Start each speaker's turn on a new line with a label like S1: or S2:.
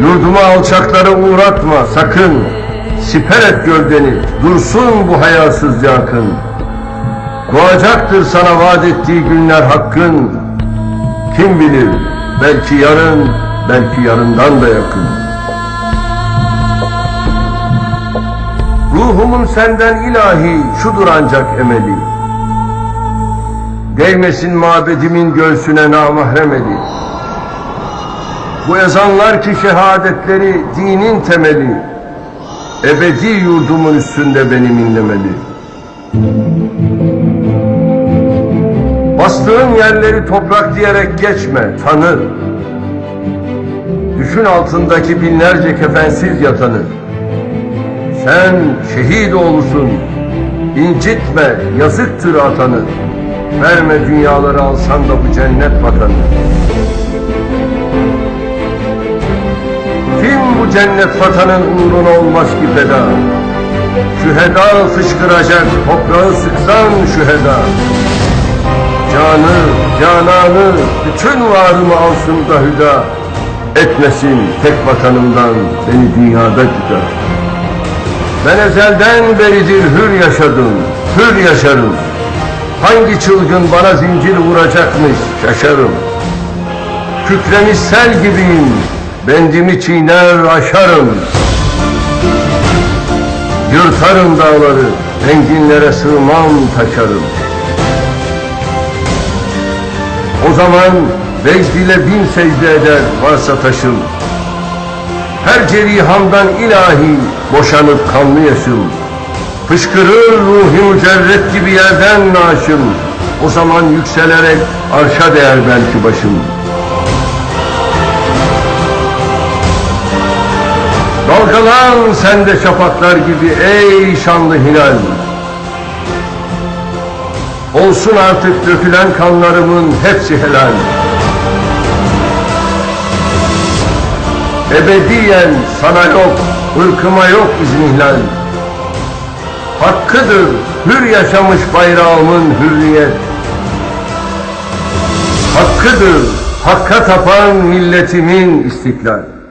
S1: Yurdumu alçaklara uğratma sakın. Siper et gövdeni, dursun bu hayasız yakın. Doğacaktır sana vaat ettiği günler hakkın. Kim bilir, belki yarın, belki yarından da yakın. Ruhumun senden ilahi, şudur ancak emeli. Değmesin mabedimin göğsüne namahrem eli. Bu ezanlar ki şehadetleri dinin temeli. Ebedi yurdumun üstünde benim inlemeli. Bastığın yerleri toprak diyerek geçme, tanı. Düşün altındaki binlerce kefensiz yatanı. Sen şehit oğlusun, incitme, yazıktır atanı. Verme dünyaları alsan da bu cennet vatanı. Cennet vatanın uğruna olmaz ki feda? Şüheda fışkıracak, toprağı sıksan şüheda. Canı, cananı, bütün varımı alsın da hüda. Etmesin tek vatanımdan beni dünyada güda. Ben ezelden beridir hür yaşadım, hür yaşarım. Hangi çılgın bana zincir vuracakmış şaşarım. Kükremiş sel gibiyim, bendimi çiğner aşarım. Yırtarım dağları, enginlere sığmam taşarım. O zaman vecd ile bin secde eder varsa taşım. Her cerihamdan ilahi boşanıp kanlı yaşım. Fışkırır ruhi mücerret gibi yerden naşım. O zaman yükselerek arşa değer belki başım. Dalgalan sen de şafaklar gibi ey şanlı hilal. Olsun artık dökülen kanlarımın hepsi helal. Ebediyen sana yok, ırkıma yok iznihlal. Hakkıdır hür yaşamış bayrağımın hürriyet. Hakkıdır hakka tapan milletimin istiklal.